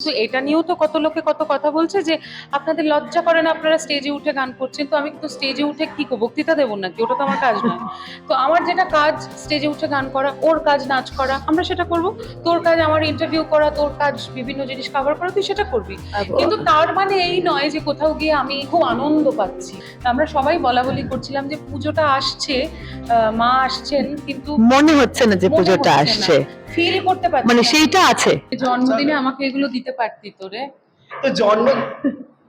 তো এটা নিয়েও তো কত লোকে কত কথা বলছে যে আপনাদের লজ্জা করে না আপনারা স্টেজে উঠে গান করছেন? তো আমি তো স্টেজে উঠে কি করব? বক্তৃতা দেবো নাকি? ওটা তো আমার কাজ নয়। তো আমার যেটা কাজ স্টেজে উঠে গান করা ওর কাজ নাচ করা আমরা সেটা করব। তোর কাজ আমার ইন্টারভিউ করা তোর কাজ বিভিন্ন জিনিস কভার করা তুই সেটা করবি। কিন্তু তার মানে এই নয় যে কোথাও গিয়ে আমি খুব আনন্দ পাচ্ছি। আমরা সবাই বলা বলি করছিলাম যে পুজোটা আসছে আহ, মা আসছেন কিন্তু মনে হচ্ছে না যে পুজোটা আসছে। ফিল করতে পারছি মানে সেইটা আছে। জন্মদিনে আমাকে এগুলো দিতে পারতি তোরে তো জন্ম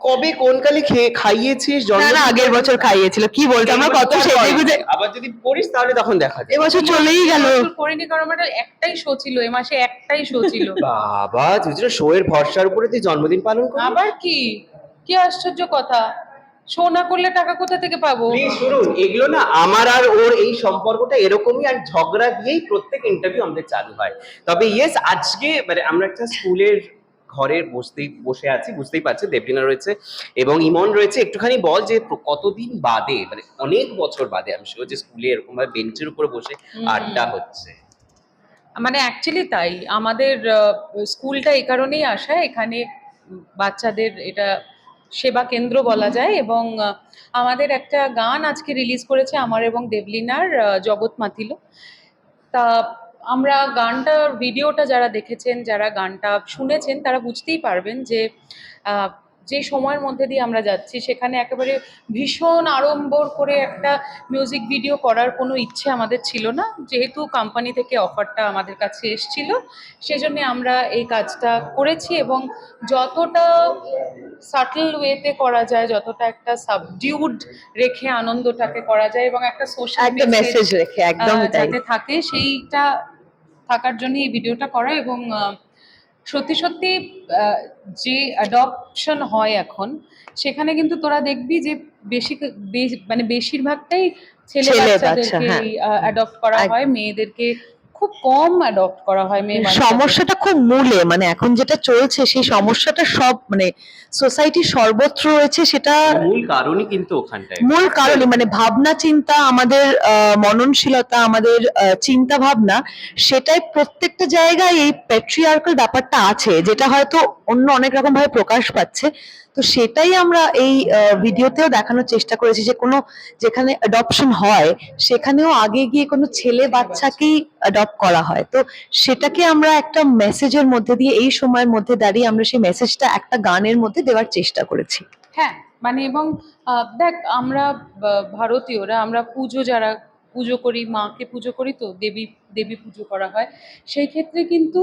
কবে কোন কালে খেয়ে খাইয়েছিস? না জন্ম না আগের বছর খাইয়েছিল। কি বলতো আমরা কত গুজে আবার যদি পড়িস তাহলে তখন দেখা যাবে এবছর চলেই গেল। করিনি কারণ আমার একটাই শো ছিল এ মাসে একটাই শো ছিল। বাবা তুই শো এর ভরসার উপরে তুই জন্মদিন পালন করিস আবার কি? কি আশ্চর্য কথা। শো না করলে টাকা কোথা থেকে পাবো? শুনুন এগুলো না আমার আর ওর এই সম্পর্কটা এরকমই আর ঝগড়া দিয়েই প্রত্যেক ইন্টারভিউ আমাদের চালু হয়। তবে ইয়েস আজকে মানে আমরা একটা স্কুলের ঘরে বসতেই বসে আছি বুঝতেই পারছি দেবলিনা রয়েছে এবং ইমন রয়েছে। একটুখানি বল যে কতদিন বাদে মানে অনেক বছর বাদে আমি শিওর যে স্কুলে এরকম ভাবে বেঞ্চের উপরে বসে আড্ডা হচ্ছে। মানে অ্যাকচুয়ালি তাই। আমাদের স্কুলটা এই কারণেই আসা এখানে বাচ্চাদের এটা সেবা কেন্দ্র বলা যায় এবং আমাদের একটা গান আজকে রিলিজ করেছে আমার এবং দেবলিনার জগৎ মাতিল। তা আমরা গানটার ভিডিওটা যারা দেখেছেন, যারা গানটা শুনেছেন, তারা বুঝতেই পারবেন যে যে সময়ের মধ্যে দিয়ে আমরা যাচ্ছি সেখানে একেবারে ভীষণ আড়ম্বর করে একটা মিউজিক ভিডিও করার কোনো ইচ্ছে আমাদের ছিল না। যেহেতু কোম্পানি থেকে অফারটা আমাদের কাছে এসছিল সেজন্য আমরা এই কাজটা করেছি এবং যতটা সাটল ওয়েতে করা যায় যতটা একটা সাবডিউড রেখে আনন্দটাকে করা যায় এবং একটা সোশ্যাল মেসেজ রেখে একদম যাতে থাকে সেইটা থাকার জন্য এই ভিডিওটা করা এবং সত্যি সত্যি আহ, যে অ্যাডপশন হয় এখন সেখানে কিন্তু তোরা দেখবি যে বেশি মানে বেশিরভাগটাই ছেলে ছেলে বাচ্চা, বাচ্চাদেরকে। অ্যাডপ্ট করা হয় মেয়েদেরকে খুব কম অ্যাডপ্ট করা হয় মেয়ে সমস্যাটা খুব মূলে মানে এখন যেটা চলছে সেই সমস্যাটা সব মানে সোসাইটি সর্বত্র রয়েছে সেটা মূল কারণই কিন্তু ওখানটায়। মূল কারণে মানে ভাবনা চিন্তা আমাদের আহ, মননশীলতা আমাদের চিন্তা ভাবনা সেটাই প্রত্যেকটা জায়গায় এই প্যাট্রিয়ার্কাল ব্যাপারটা আছে যেটা হয়তো অন্য অনেক রকম ভাবে প্রকাশ পাচ্ছে। তো সেটাই আমরা এই ভিডিওতেও দেখানোর চেষ্টা করেছি যে কোনো যেখানে অ্যাডপশন হয়, সেখানেও আগে গিয়ে কোনো ছেলে বাচ্চাকেই অ্যাডপ্ট করা হয়। তো সেটাকে আমরা একটা মেসেজের মধ্যে দিয়ে এই সময়ের মধ্যে দাঁড়িয়ে আমরা সেই মেসেজটা একটা গানের মধ্যে দেওয়ার চেষ্টা করেছি। হ্যাঁ মানে এবং দেখ আমরা ভারতীয়রা আমরা পুজো যারা, পুজো করি, মাকে পুজো করি তো দেবী দেবী পুজো করা হয়। সেই ক্ষেত্রে কিন্তু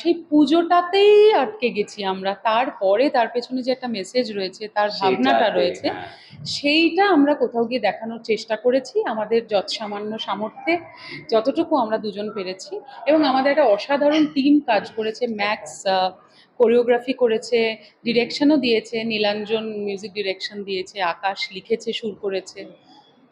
সেই পুজোটাতেই আটকে গেছি আমরা। তারপরে তার পেছনে যে একটা মেসেজ রয়েছে তার ভাবনাটা রয়েছে হ্যাঁ। সেইটা আমরা কোথাও গিয়ে দেখানোর চেষ্টা করেছি। আমাদের যৎ সামান্য সামর্থ্যে যতটুকু আমরা দুজন পেরেছি এবং আমাদের একটা অসাধারণ টিম কাজ করেছে। ম্যাক্স কোরিওগ্রাফি করেছে ডিরেকশনও দিয়েছে নীলাঞ্জন মিউজিক ডিরেকশন দিয়েছে আকাশ লিখেছে সুর করেছে।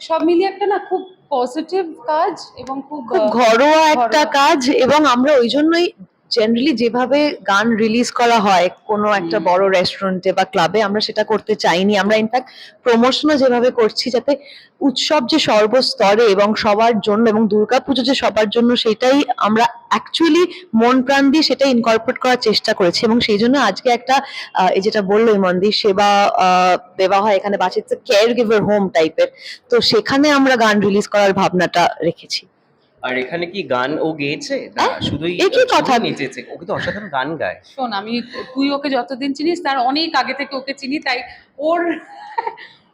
সব মিলিয়ে একটা না খুব পজিটিভ কাজ এবং খুব খুব ঘরোয়া একটা কাজ এবং আমরা ওই জন্যই জেনারেলি যেভাবে গান রিলিজ করা হয় কোনো একটা বড় রেস্টুরেন্টে বা ক্লাবে আমরা সেটা করতে চাইনি। আমরা ইনফ্যাক্ট প্রমোশনও যেভাবে করছি যাতে উৎসব যে সর্বস্তরে এবং সবার জন্য এবং দুর্গাপুজো যে সবার জন্য সেটাই আমরা অ্যাকচুয়ালি মন প্রাণ দিয়ে সেটা ইনকর্পোরেট করার চেষ্টা করেছি এবং সেই জন্য আজকে একটা এই যেটা বলল এই মন্দির সেবা দেওয়া হয় এখানে বাচ্চাদের কেয়ার গিভার হোম টাইপের তো সেখানে আমরা গান রিলিজ করার ভাবনাটা রেখেছি। আর এখানে কি গান ও গেয়েছে? না হ্যাঁ? শুধুই এ কি কথা? নেচেছে। ওকে তো অসাধারণ গান গায়। শোন আমি তুই ওকে যতদিন চিনিস তার অনেক আগে থেকে ওকে চিনি তাই ওর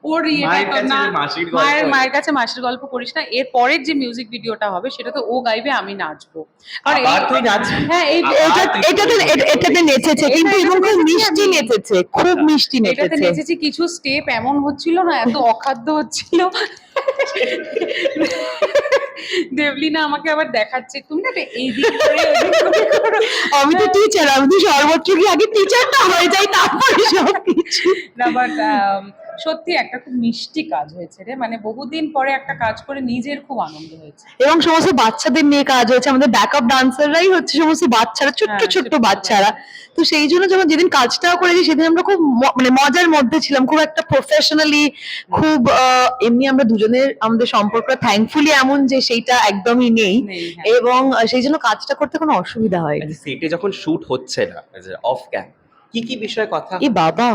ওর ইয়েটা মায়ের না মাসির মায়ের মায়ের কাছে মাসির গল্প করিস না এর পরের যে মিউজিক ভিডিওটা হবে সেটা তো ও গাইবে আমি নাচবো। আর তুই নাচবি? হ্যাঁ এই এটা এটাতে এটাতে নেচেছে কিন্তু এবং খুব মিষ্টি নেচেছে খুব মিষ্টি এটাতে নেচেছে। নেচেছি কিছু স্টেপ এমন হচ্ছিল না এত অখাদ্য হচ্ছিল। দেবলিনা আমাকে আবার দেখাচ্ছে। তুমি না এই দিক। আমি তো টিচার আমি তো সর্বোচ্চ কি আগে টিচারটা হয়ে যাই তারপরে সব কিছু না বাট সত্যি একটা খুব মিষ্টি কাজ হয়েছে রে। মানে বহুদিন পরে একটা কাজ করে নিজের খুব আনন্দ হয়েছে। এবং সমস্ত বাচ্চাদের নিয়ে কাজ হয়েছে। আমাদের ব্যাকআপ ডান্সাররাই হচ্ছে সমস্ত বাচ্চারা ছোট্ট হ্যাঁ, ছোট্ট ছোট্ট বাচ্চারা। তো সেই জন্য যখন যেদিন কাজটাও করেছি সেদিন আমরা খুব মানে মজার মধ্যে ছিলাম। খুব একটা প্রফেশনালি খুব আহ, এমনি আমরা দুজনের আমাদের সম্পর্ক থ্যাঙ্কফুলি এমন যে সেইটা একদমই নেই। হ্যাঁ। এবং সেই জন্য কাজটা করতে কোনো অসুবিধা হয়নি। সেটে যখন শুট হচ্ছে না অফ ক্যাম কি কি বিষয়ে কথা? এ বাবা!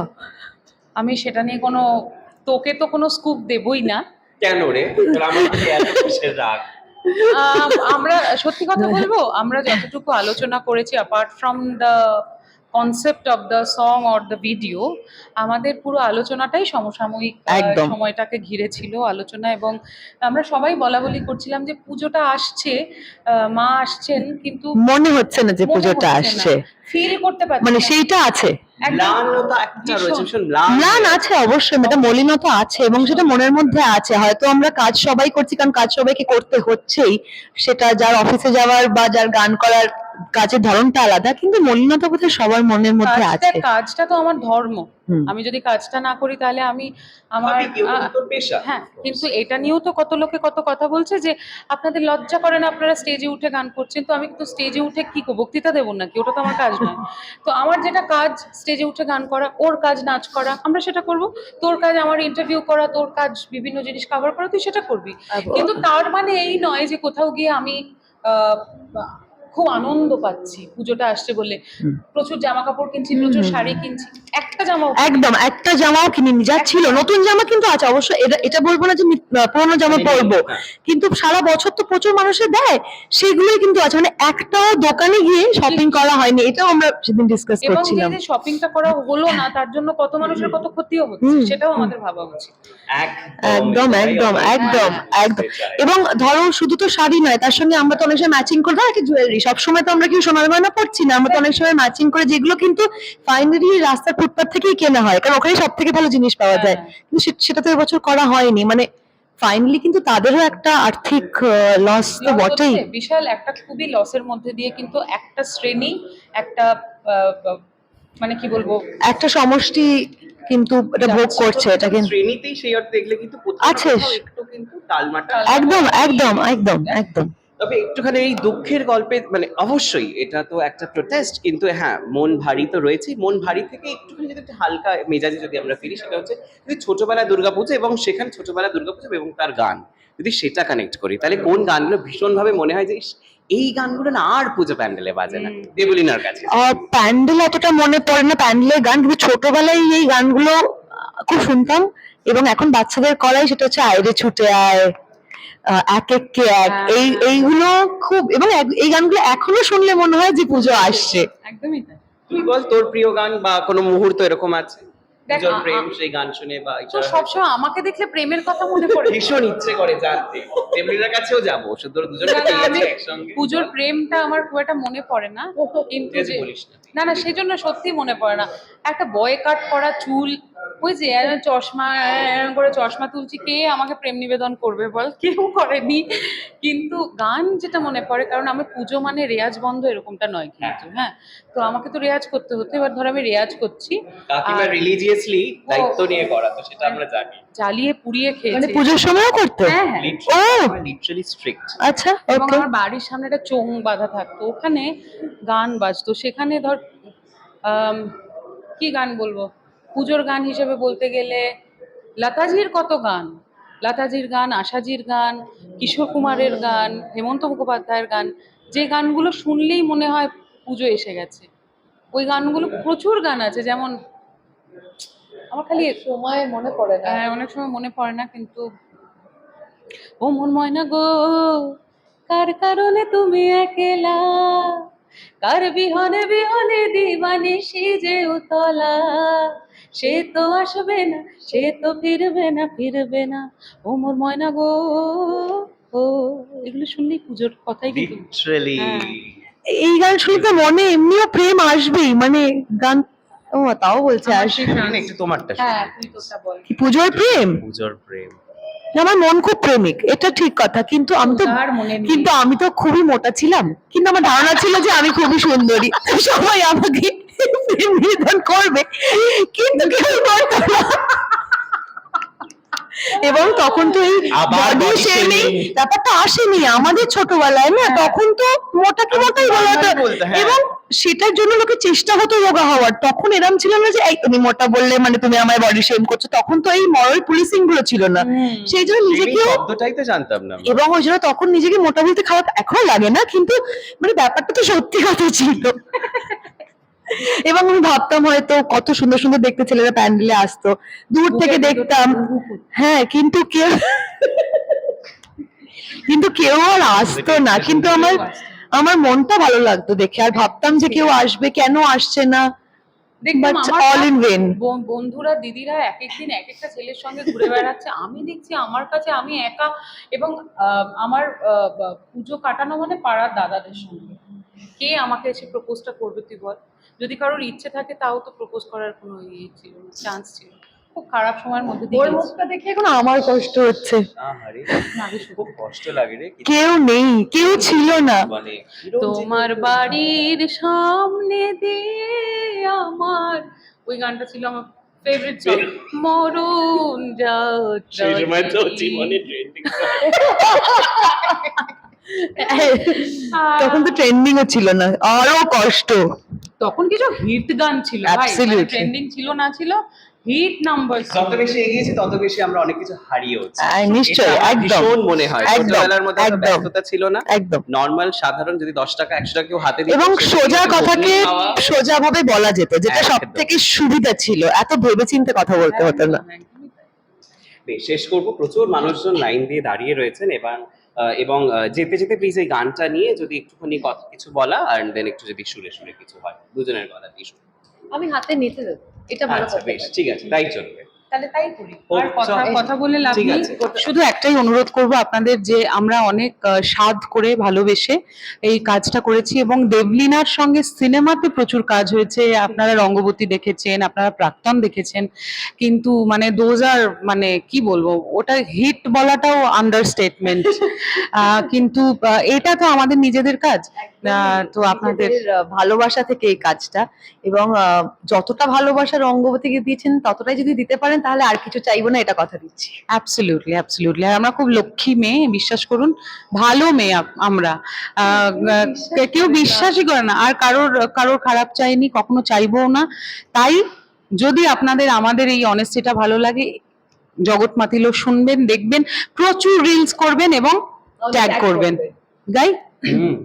আমি সেটা নিয়ে কোনো তোকে তো কোনো স্কুপ দেবই না। কেন রে? আমার রাগ? সত্যি কথা বলব আমরা যতটুকু আলোচনা করেছি apart from the concept of the song or the video আমাদের পুরো আলোচনাটাই সমসাময়িক একদম। সময়টাকে ঘিরে ছিল আলোচনা এবং আমরা সবাই বলা বলি করছিলাম যে পুজোটা আসছে আহ, মা আসছেন কিন্তু মনে হচ্ছে না যে পুজোটা আসছে। ফিল করতে পারছি মানে না। সেইটা আছে। ম্লান আছে অবশ্যই এটা মলিনতা আছে এবং সেটা মনের মধ্যে আছে। হয়তো আমরা কাজ সবাই করছি কারণ কাজ সবাইকে করতে হচ্ছেই। সেটা যার অফিসে যাওয়ার বা যার গান করার কাজের ধরনটা আলাদা কিন্তু মলিনতা বোধহয় সবার মনের মধ্যে কাজটা আছে। কাজটা তো আমার ধর্ম। আমি যদি কাজটা না করি তাহলে আমি আমার কিন্তু হ্যাঁ কিন্তু এটা নিয়েও তো কত লোকে কত কথা বলছে যে আপনাদের লজ্জা করে না আপনারা স্টেজে উঠে গান করছেন? তো আমি তো স্টেজে উঠে কি করব? বক্তৃতা দেবো নাকি? ওটা তো আমার কাজ নয়। তো আমার যেটা কাজ স্টেজে উঠে গান করা ওর কাজ নাচ করা আমরা সেটা করব। তোর কাজ আমার ইন্টারভিউ করা তোর কাজ বিভিন্ন জিনিস কভার করা তুই সেটা করবি। কিন্তু তার মানে এই নয় যে কোথাও গিয়ে আমি আহ, খুব আনন্দ পাচ্ছি। পুজোটা আসছে বলে প্রচুর জামা কাপড় কিনছি প্রচুর শাড়ি কিনছি। একটা জামাও একদম একটা জামাও কিনিনি যা ছিল। নতুন জামা কিন্তু আছে অবশ্য এটা এটা বলব না যে পুরোনো জামা পরবো। হ্যাঁ। কিন্তু সারা বছর তো প্রচুর মানুষের দেয় সেগুলোই কিন্তু আছে। মানে একটাও দোকানে গিয়ে শপিং করা হয়নি এটাও আমরা সেদিন ডিসকাস করছিলাম এবং যে শপিংটা করা হলো না তার জন্য কত মানুষের কত ক্ষতিও হচ্ছে হুম, সেটাও আমাদের ভাবা উচিত। একদম একদম একদম একদম এবং ধরো শুধু তো শাড়ি নয় তার সঙ্গে আমরা তো অনেক সময় ম্যাচিং করে থাকে জুয়েলারি সবসময় তো আমরা কেউ সোনার গয়না পড়ছি না? আমরা তো অনেক সময় ম্যাচিং করে যেগুলো কিন্তু ফাইনালি রাস্তার ফুটপাথ থেকেই কেনা হয়। কারণ ওখানে সব থেকে ভালো জিনিস পাওয়া যায়। হ্যাঁ। কিন্তু সেটা তো এবছর করা হয়নি। মানে ফাইনালি কিন্তু তাদেরও একটা আর্থিক লস তো বটেই। বিশাল একটা খুবই লসের মধ্যে দিয়ে কিন্তু একটা শ্রেণি একটা মানে কি বলব? একটা সমষ্টি কিন্তু এটা ভোগ করছে এটা কিন্তু। শ্রেণীতেই সেই অর্থে দেখলে কিন্তু আছে। একটু কিন্তু টালমাটা একদম একদম একদম একদম। তবে একটুখানি এই দুঃখের গল্পে মানে অবশ্যই এটা তো একটা প্রোটেস্ট কিন্তু হ্যাঁ মন ভারী তো রয়েছে মন ভারী থেকে একটুখানি যদি একটা হালকা মেজাজে যদি আমরা ফিরি সেটা হচ্ছে যদি ছোটবেলায় দুর্গাপুজো এবং সেখানে ছোটবেলায় দুর্গাপুজো এবং তার গান যদি সেটা কানেক্ট করি তাহলে কোন গানগুলো ভীষণভাবে মনে হয় যে এই গানগুলো না আর পুজো প্যান্ডেলে বাজে না? দেবলিনার কাছে। প্যান্ডেল অতটা মনে পড়ে না প্যান্ডেলের গান কিন্তু ছোটবেলায় এই গানগুলো খুব শুনতাম এবং এখন বাচ্চাদের করাই সেটা হচ্ছে আয়রে ছুটে আয় এক এক কে এক। হ্যাঁ, এই হ্যাঁ। এইগুলো খুব এবং এই গানগুলো এখনও শুনলে মনে হয় যে পুজো আসছে। একদমই তাই। তুই বল তোর প্রিয় গান বা কোনো মুহূর্ত এরকম আছে? পুজোর প্রেম সেই গান শুনে বা সবসময় আমাকে দেখলে প্রেমের কথা মনে পড়ে। ভীষণ ইচ্ছে করে জানতে। দেবলিনার কাছেও যাব শুধু দুজনে একসঙ্গে। পুজোর প্রেমটা আমার খুব একটা মনে পড়ে না। কিন্তু না। না সেজন্য সত্যি মনে পড়ে না। একটা বয় কাট করা চুল ওই যে চশমা এরম করে চশমা তুলছি কে আমাকে প্রেম নিবেদন করবে বল? কেউ করেনি। কিন্তু গান যেটা মনে পড়ে কারণ আমি পুজো মানে রেয়াজ বন্ধ এরকমটা নয় কিন্তু হ্যাঁ। তো আমাকে তো রেয়াজ করতে হতো এবার ধর আমি রেয়াজ করছি। কাকিমা রিলিজিয়াসলি দায়িত্ব নিয়ে করা তো সেটা আমরা জানি। জ্বালিয়ে পুড়িয়ে মানে খেয়েছি পুজোর সময়ও করতো? হ্যাঁ হ্যাঁ। ও! লিটারালি স্ট্রিক্ট আচ্ছা এবং আমার বাড়ির সামনে একটা চোং বাঁধা থাকতো ওখানে গান বাজতো। সেখানে ধর কি গান বলব? পুজোর গান হিসেবে বলতে গেলে লতাজির কত গান? লতাজির গান আশাজির গান কিশোর কুমারের গান হেমন্ত মুখোপাধ্যায়ের গান যে গানগুলো শুনলেই মনে হয় পুজো এসে গেছে। ওই গানগুলো প্রচুর গান আছে যেমন আমার খালি সময় মনে পড়ে না। হ্যাঁ, অনেক সময় মনে পড়ে না কিন্তু ও মন ময়না গো কার কারণে তুমি একলা? কার বিহনে বিহনে দিবানি যে উতলা? সে তো আসবে না সে তো ফিরবে না ফিরবে না। ও মোর ময়না গো ও এগুলো শুনলেই পুজোর কথাই কিন্তু লিটারালি হ্যাঁ। এই গান শুনতে মনে এমনিও প্রেম আসবেই মানে গান ও তাও বলছে আসবে। একটু তোমারটা হ্যাঁ তুই তোটা বল। পুজোর প্রেম? পুজোর প্রেম। আমার মন খুব প্রেমিক এটা ঠিক কথা কিন্তু আমি তো? কিন্তু আমি তো খুবই মোটা ছিলাম কিন্তু আমার ধারণা ছিল যে আমি খুবই সুন্দরী। সবাই আমাকে নিবেদন করবে কিন্তু কেউ করতো না। এবং তখন তো এই বডি শেমিং ব্যাপারটা আসেনি আমাদের ছোটবেলায় না তখন তো মোটা কি মোটাই বলা হতো। বলতো, হ্যাঁ। এবং সেটার জন্য লোকে চেষ্টা হতো রোগা হওয়ার। তখন এরম ছিল না যে এই তুমি মোটা বললে মানে তুমি আমায় বডি শেম করছ। তখন তো এই মরাল পুলিশিংগুলো ছিল না। সেই জন্য এই নিজেকেও শব্দটাই তো জানতাম না এবং ওই জন্য তখন নিজেকে মোটা বলতে খারাপ এখন লাগে না কিন্তু মানে ব্যাপারটা তো সত্যি কথা ছিল। এবং আমি ভাবতাম হয়তো কত সুন্দর সুন্দর দেখতে ছেলেরা প্যান্ডেলে আসতো। দূর থেকে দেখতাম। হ্যাঁ কিন্তু কেউ কিন্তু কেউ আর আসতো না। কিন্তু আমার আমার মনটা ভালো লাগতো দেখে। আর ভাবতাম যে কেউ আসবে কেন আসছে না? বন্ধুরা দিদিরা এক একদিন এক একটা ছেলের সঙ্গে ঘুরে বেড়াচ্ছে। আমি দেখছি আমার কাছে আমি একা এবং আমার পুজো কাটানো মানে পাড়ার দাদাদের সঙ্গে। কে আমাকে এসে প্রপোজটা করবে তুই বল? যদি কারোর ইচ্ছে থাকে তাও তো প্রপোজ করার কোনো ইয়ে ছিল চান্স ছিল। খুব খারাপ সময়ের মধ্যে দিয়ে ওর। মুখটা দেখে এখন আমার কষ্ট হচ্ছে। আহারে, খুব কষ্ট লাগে রে কেউ নেই কেউ ছিল না। মানে তোমার বাড়ির সামনে দিয়ে আমার ওই গানটা ছিল আমার ফেভারিট সং মরুন সেই সময় তো জীবনে ট্রেন্ডিং তখন তো ট্রেন্ডিংও ছিল না আরও কষ্ট। তখন কিছু হিট গান ছিল. ট্রেন্ডিং ছিল না ছিল হিট নাম্বার যত বেশি এগিয়েছি তত বেশি আমরা অনেক কিছু নিশ্চয়ই, একদম। ভীষণ মনে হয়। ছোটবেলার মধ্যে ব্যস্ততা ছিল না? একদম। নর্মাল সাধারণ যদি দশ টাকা একশো টাকা কেউ হাতে দিত, এবং সোজা কথাকে সোজা ভাবে বলা যেত যেটা থেকে সুবিধা ছিল। এত ভেবেচিন্তে কথা বলতে হতো না। শেষ করব। প্রচুর মানুষজন লাইন দিয়ে দাঁড়িয়ে রয়েছেন এবং আহ, এবং যেতে যেতে প্লিজ এই গানটা নিয়ে যদি একটুখানি কথা কিছু বলা আর দেন একটু যদি সুরে সুরে কিছু হয়। দুজনের গলা দিয়ে আমি হাতে নিতে দেবো। এটা ভালো আচ্ছা বেশ ঠিক আছে তাই চলবে। তাহলে তাই করি। আর কথা কথা বলে লাভ নেই। শুধু একটাই অনুরোধ করব আপনাদের যে আমরা অনেক স্বাদ করে ভালোবেসে এই কাজটা করেছি এবং দেবলিনার সঙ্গে সিনেমাতে প্রচুর কাজ হয়েছে। আপনারা রঙ্গবতী দেখেছেন আপনারা প্রাক্তন দেখেছেন। কিন্তু মানে দোজ আর মানে কি বলব ওটা হিট বলাটাও আন্ডারস্টেটমেন্ট কিন্তু আহ, এটা তো আমাদের নিজেদের কাজ। তো আপনাদের ভালোবাসা থেকে এই কাজটা এবং আহ, যতটা ভালোবাসা রঙ্গবতীকে দিয়েছেন ততটাই যদি দিতে পারেন তাহলে আর কিছু চাইব না এটা কথা দিচ্ছি। অ্যাবসলিউটলি অ্যাবসলিউটলি আর আমরা খুব লক্ষ্মী মেয়ে বিশ্বাস করুন ভালো মেয়ে আমরা। কেউ বিশ্বাসই করে না। আর কারোর কারোর খারাপ চাইনি কখনো চাইব না। তাই যদি আপনাদের আমাদের এই অনেস্টিটা ভালো লাগে জগৎ মাতিলো শুনবেন দেখবেন প্রচুর রিলস করবেন এবং ট্যাগ করবেন। গাই হুম,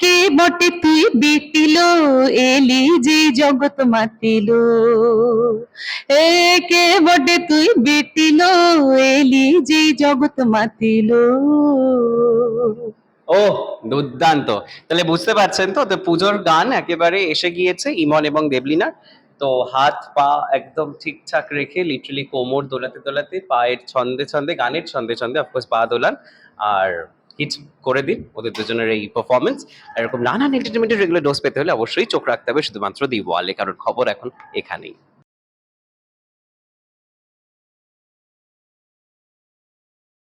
কে বটে তুই বিটিল এলি যে জগৎ মাতিল। এ কে বটে তুই বিটিল এলি যে জগৎ মাতিল। ও দুর্দান্ত। তাহলে বুঝতে পারছেন তো পুজোর গান একেবারে এসে গিয়েছে ইমন এবং দেবলিনার তো হাত, পা একদম ঠিকঠাক রেখে লিটারালি কোমর দোলাতে দোলাতে, পায়ের ছন্দে ছন্দে, গানের ছন্দে ছন্দে অফকোর্স পা দোলান। আর হিট করে দিন ওদের দুজনের এই পারফরমেন্স এরকম নানান এন্টারটেনমেন্টের রেগুলার ডোজ পেতে হলে অবশ্যই চোখ রাখতে হবে, শুধুমাত্র দি ওয়ালে কারণ খবর এখন এখানেই।